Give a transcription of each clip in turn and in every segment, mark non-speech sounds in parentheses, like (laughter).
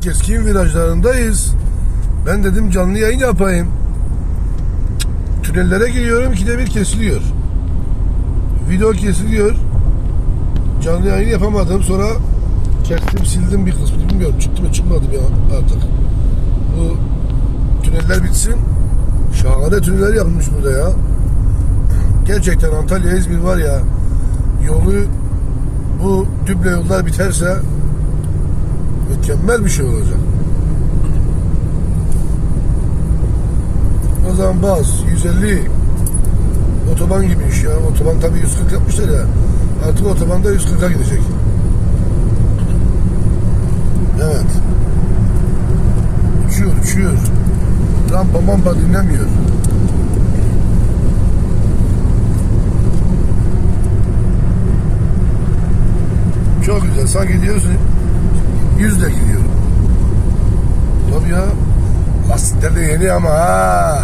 keskin virajlarındayız. Ben dedim canlı yayın yapayım. Tünellere giriyorum ikide bir kesiliyor. Video kesiliyor. Canlı yayın yapamadım. Sonra kestim sildim bir kısmını bilmiyorum. Çıktı mı çıkmadı mı artık. Bu tüneller bitsin. Şahane tüneller yapılmış burada ya. Gerçekten Antalya İzmir var ya yolu bu düble yollar biterse mükemmel bir şey olacak. O zaman bas 150 otoban gibi iş ya. Otoban tabii 140 yapmışlar ya. Artık otobanda 140'a gidecek. Evet. Uçuyor, uçuyor. Rampa mampa dinlemiyor. Çok güzel. Sanki diyorsun yüzle gidiyor. Tabii ya. Lastikler de yeni ama ha.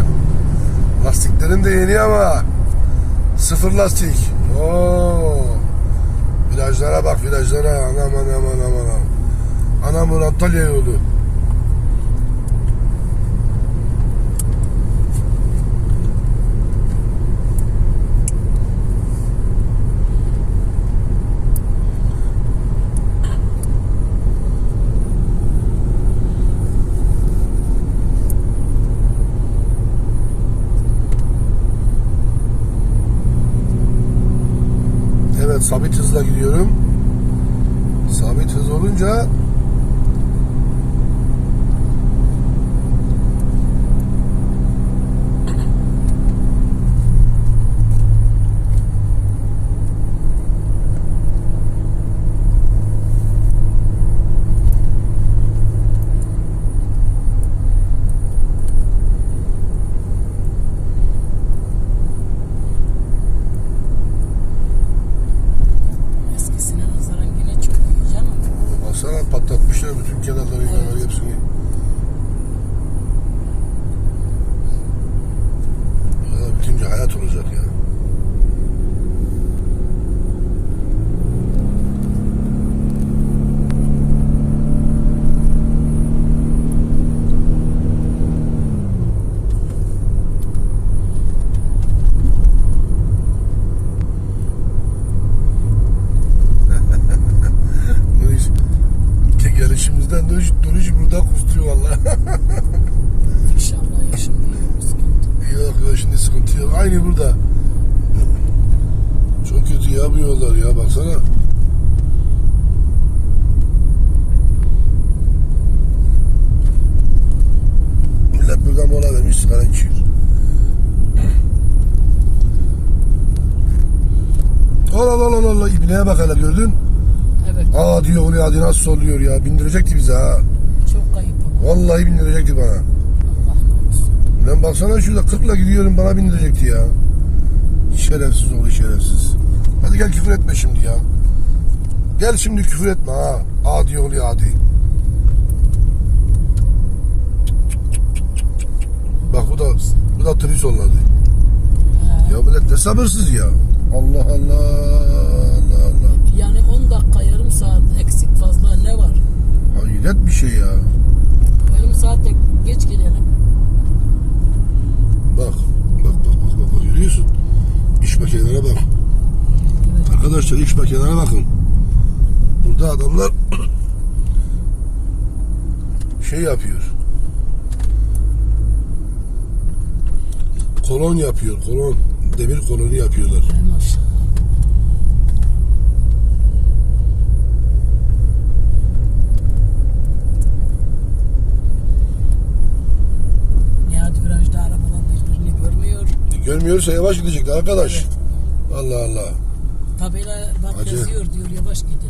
Lastiklerin de yeni ama. Sıfır lastik. Oo. Virajlara bak virajlara. Anam anam anam anam. Anamın Antalya yolu. Evet sabit hızla gidiyorum. Sabit hız olunca Eskisine nazaran yine çok iyi canım. baksana patlatmışlar bütün kenarları Evet. kenarları hepsini. Ya bitince hayat olacak ya. Duruş, gelişimizden duruş, duruş burada kusturuyor valla. İnşallah yaşım değil sıkıntı. yok yok şimdi sıkıntı yok. Aynı burada. Çok kötü ya bu yollar ya baksana. Millet buradan mola vermiş sigara içiyor. Allah Allah İbne'ye bak hele gördün. Evet Aa diyor oluyor hadi nasıl oluyor ya bindirecekti bize ha. çok kayıp. Vallahi bindirecekti bana. Allah korusun. Lan baksana şurada 40'la gidiyorum bana bindirecekti ya. Şerefsiz oğlu şerefsiz. Hadi gel küfür etme şimdi ya. Gel şimdi küfür etme ha. Adi oğlu adi. Bak bu da bu da tris olladı. He. Ya millet ne sabırsız ya. Allah Allah. Yani 10 dakika yarım saat eksik fazla ne var? Hayret bir şey ya. Yarım saatte geç gidelim. Bak bak bak bak bak, bak görüyorsun. İş makinelerine bak. Arkadaşlar iş makinelerine bakın. Burada adamlar (clears throat) şey yapıyor. Kolon yapıyor, kolon. Demir kolonu yapıyorlar. Maşallah. Görmüyorsa yavaş gidecekler arkadaş. Evet. Allah Allah. Tabela bak Acı. yazıyor diyor yavaş gidin.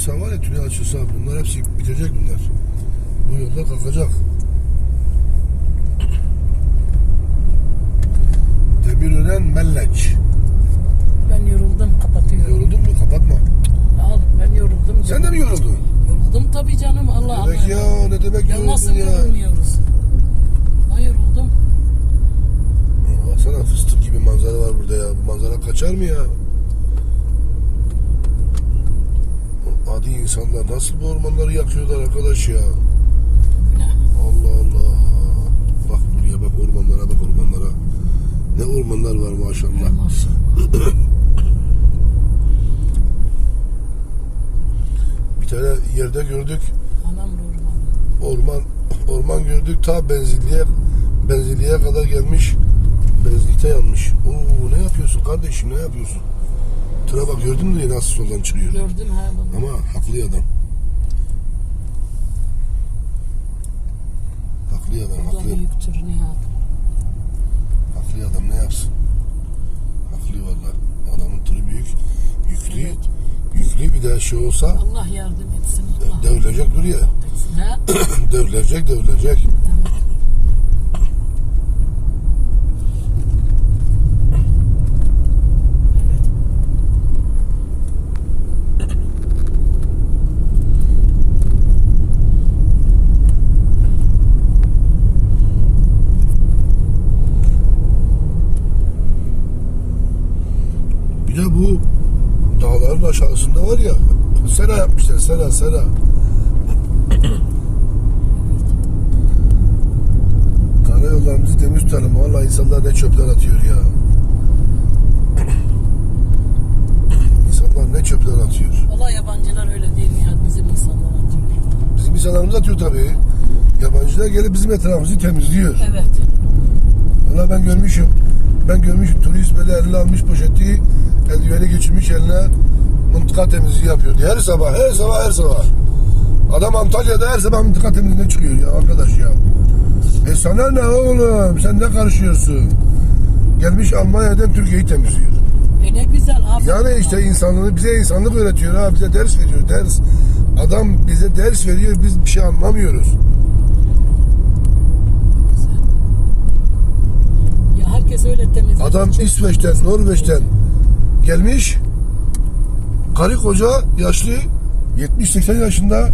Yapılırsa var ya tünel açılsa bunlar hepsi bitecek bunlar. Bu yolda kalkacak. Demirören Melleç. Ben yoruldum kapatıyorum. Yoruldun mu? Kapatma. Al ben yoruldum. Sen de mi yoruldun? Yoruldum tabii canım Allah Allah. Demek ya ne demek Ya yoruldun nasıl ya? yorulmuyoruz? Ben yoruldum. Baksana fıstık gibi manzara var burada ya. Bu manzara kaçar mı ya? Adi insanlar nasıl bu ormanları yakıyorlar arkadaş ya? Allah Allah. Bak buraya bak ormanlara bak ormanlara. Ne ormanlar var maşallah. (clears throat) Bir tane yerde gördük. Orman orman gördük ta benzinliğe benzinliğe kadar gelmiş. Benzinlikte yanmış. Oo ne yapıyorsun kardeşim ne yapıyorsun? Tura bak gördün mü nasıl soldan çıkıyor? Gördün ha bunu. Ama haklı adam. Haklı adam, Bu da haklı. büyük tür Nihat. Haklı adam ne yapsın? Haklı valla. Adamın tırı büyük. Yüklü. Evet. Yüklü bir daha şey olsa Allah yardım etsin. Allah devrilecek dur ya. etsin. Ha? (clears throat) devrilecek, devrilecek. Bir de bu dağların aşağısında var ya sera yapmışlar sera sera. (clears throat) Karayollarımızı temiz tutalım. Vallahi insanlar ne çöpler atıyor ya. (clears throat) İnsanlar ne çöpler atıyor. Valla yabancılar öyle değil Nihat. Bizim insanlar atıyor. Bizim insanlarımız atıyor tabii. Yabancılar gelip bizim etrafımızı temizliyor. Evet. Valla ben görmüşüm. Ben görmüşüm turist böyle eline almış poşeti eldiveni geçirmiş eline mıntıka temizliği yapıyor. Her sabah, her sabah, her sabah. Adam Antalya'da her sabah mıntıka temizliğine çıkıyor ya arkadaş ya. E sana ne oğlum? Sen ne karışıyorsun? Gelmiş Almanya'dan Türkiye'yi temizliyor. E ne güzel. aferin Yani işte insanlığı bize insanlık öğretiyor ha bize ders veriyor ders. Adam bize ders veriyor biz bir şey anlamıyoruz. Ya herkes öyle temizlik. Adam İsveç'ten, Norveç'ten gelmiş. Karı koca yaşlı 70-80 yaşında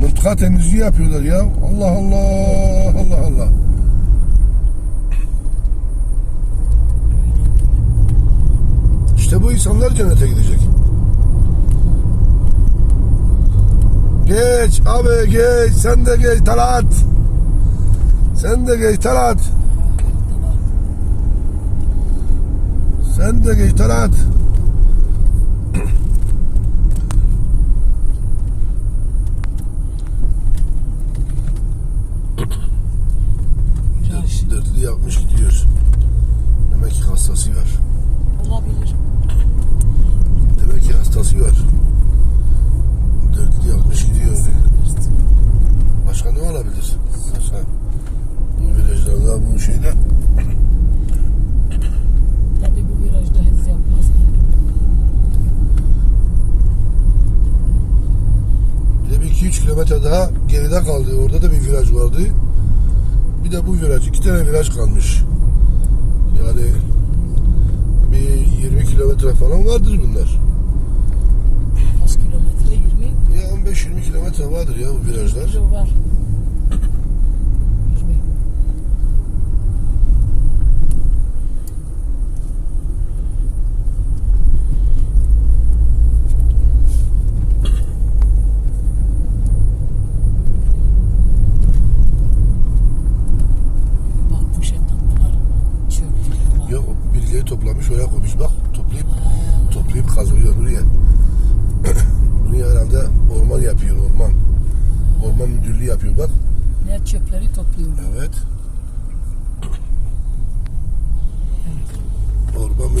mıntıka temizliği yapıyorlar ya. Allah Allah Allah Allah. İşte bu insanlar cennete gidecek. Geç abi geç sen de geç Talat. Sen de geç Talat. Sen de geç Talat. Viraj. Dörtlü yapmış gidiyor. Demek ki hastası var. Olabilir. Demek ki hastası var. Dörtlü yapmış gidiyor. Başka ne olabilir? Başka bu virajlarda bu şeyde Tabii bu virajda hız yapmaz. bir de bir 2-3 kilometre daha geride kaldı. Orada da bir viraj vardı. Bir de bu viraj. iki tane viraj kalmış. Yani bir 20 kilometre falan vardır bunlar. Kaç kilometre? 20 Ya 15-20 kilometre vardır ya bu virajlar. var.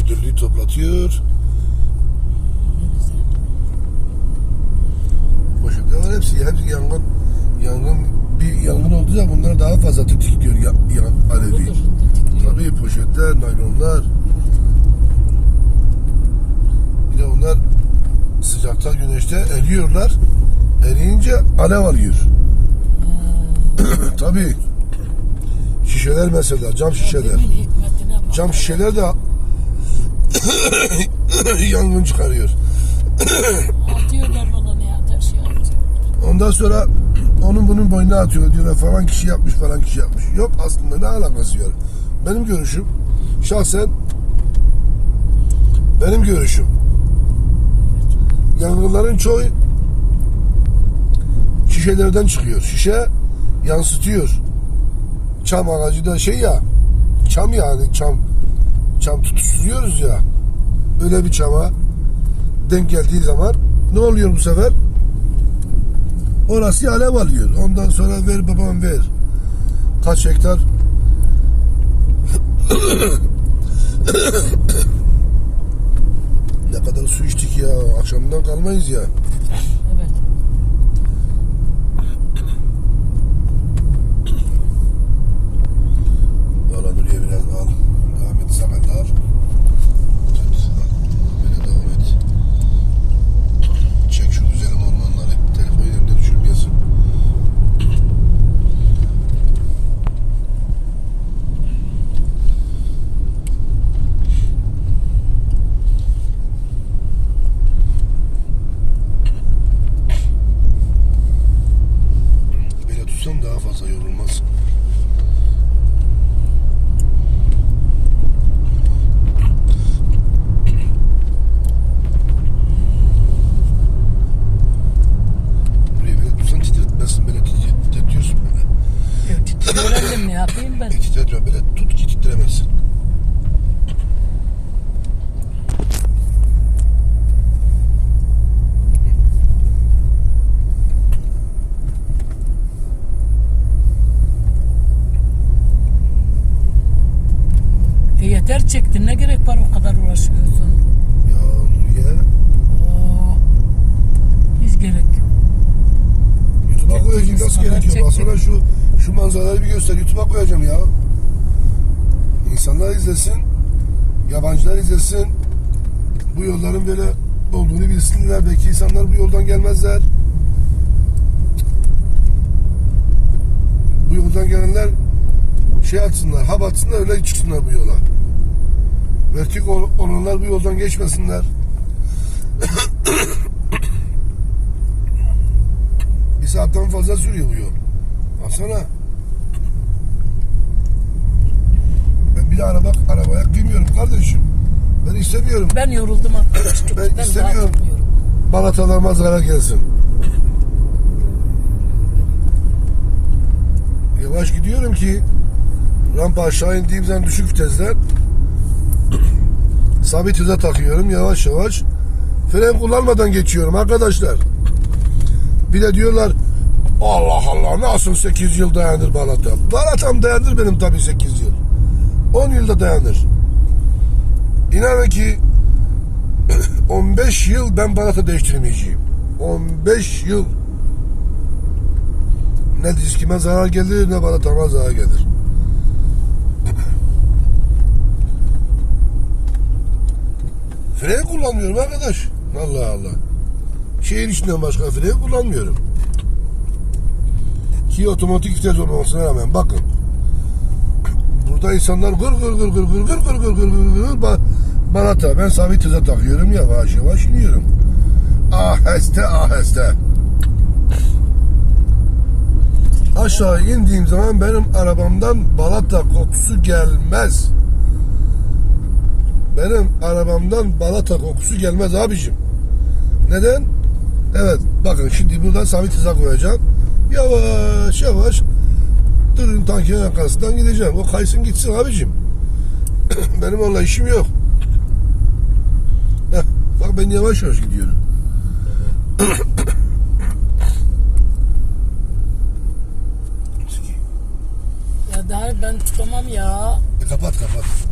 müdürlüğü toplatıyor. Boşluklar var hepsi. Hepsi yangın yangın bir yangın olduğu zaman bunlar daha fazla tetikliyor ya, ya, alevi. Tabii poşetler, naylonlar. Bir de onlar sıcakta güneşte eriyorlar. Eriyince alev alıyor. (coughs) Tabii. Şişeler mesela cam şişeler. Cam şişeler de (coughs) yangın çıkarıyor. (coughs) Atıyorlar atar şey atıyor. Ondan sonra onun bunun boynuna atıyor diyorlar falan kişi yapmış falan kişi yapmış. Yok aslında ne alakası var? Benim görüşüm şahsen benim görüşüm yangınların çoğu şişelerden çıkıyor. Şişe yansıtıyor. Çam ağacı da şey ya çam yani çam çam tutuşturuyoruz ya öyle bir çama denk geldiği zaman ne oluyor bu sefer? Orası alev alıyor. Ondan sonra ver babam ver. Kaç hektar (coughs) ne kadar su içtik ya. Akşamdan kalmayız ya. Evet. Valla Nuriye biraz al. Devam et Samet al. Tut. Böyle devam et. Çek şu güzelim ormanları. Telefonu elimde düşürmeyesin. Böyle tutsan daha fazla yorulmaz. Buraya böyle tutsan titretmezsin. Böyle titret- titretiyorsun böyle. Öğrendim ne yapayım ben? E, titretiyorsun böyle tut ki titremezsin. E yeter çektin ne gerek var o kadar uğraşıyorsun? Ya Nuriye. Oo. Hiç gerek yok. YouTube'a koyacağım nasıl Baksana şu şu manzaraları bir göster. YouTube'a koyacağım ya. İnsanlar izlesin. Yabancılar izlesin. Bu yolların böyle olduğunu bilsinler. Belki insanlar bu yoldan gelmezler. Bu yoldan gelenler şey atsınlar, hap atsınlar öyle çıksınlar bu yola. Vertik ol- olanlar bu yoldan geçmesinler. (coughs) Bir saatten fazla sürüyor bu yol. Baksana. Ben bir de araba, arabaya bilmiyorum kardeşim. Ben istemiyorum. Ben yoruldum. Çok Ben daha istemiyorum. Balatalarıma zarar gelsin. Yavaş gidiyorum ki rampa aşağı indiğim zaman düşük vitesden sabit hıza takıyorum yavaş yavaş. Fren kullanmadan geçiyorum arkadaşlar. Bir de diyorlar Allah Allah nasıl 8 yıl dayanır balata. Balatam dayanır benim tabii 8 yıl. 10 yılda dayanır. İnanın ki (coughs) 15 yıl ben balata değiştirmeyeceğim. 15 yıl. Ne diskime zarar gelir ne balatama zarar gelir. (coughs) Fren kullanmıyorum arkadaş. Allah Allah. Şehir içinden başka fren kullanmıyorum. Ki otomatik vites olmamasına rağmen bakın. Burada insanlar gır gır gır gır gır gır gır gır gır gır gır ba- balata. Ben sabit hıza takıyorum yavaş yavaş iniyorum. Aheste aheste. Aşağı indiğim zaman benim arabamdan balata kokusu gelmez. Benim arabamdan balata kokusu gelmez abicim. Neden? Evet bakın şimdi buradan sabit hıza koyacağım. Yavaş yavaş tırın tankinin arkasından gideceğim. O kaysın gitsin abicim. (coughs) Benim onunla işim yok. Heh, bak ben yavaş yavaş gidiyorum. Ya daha ben tutamam ya. E, kapat kapat.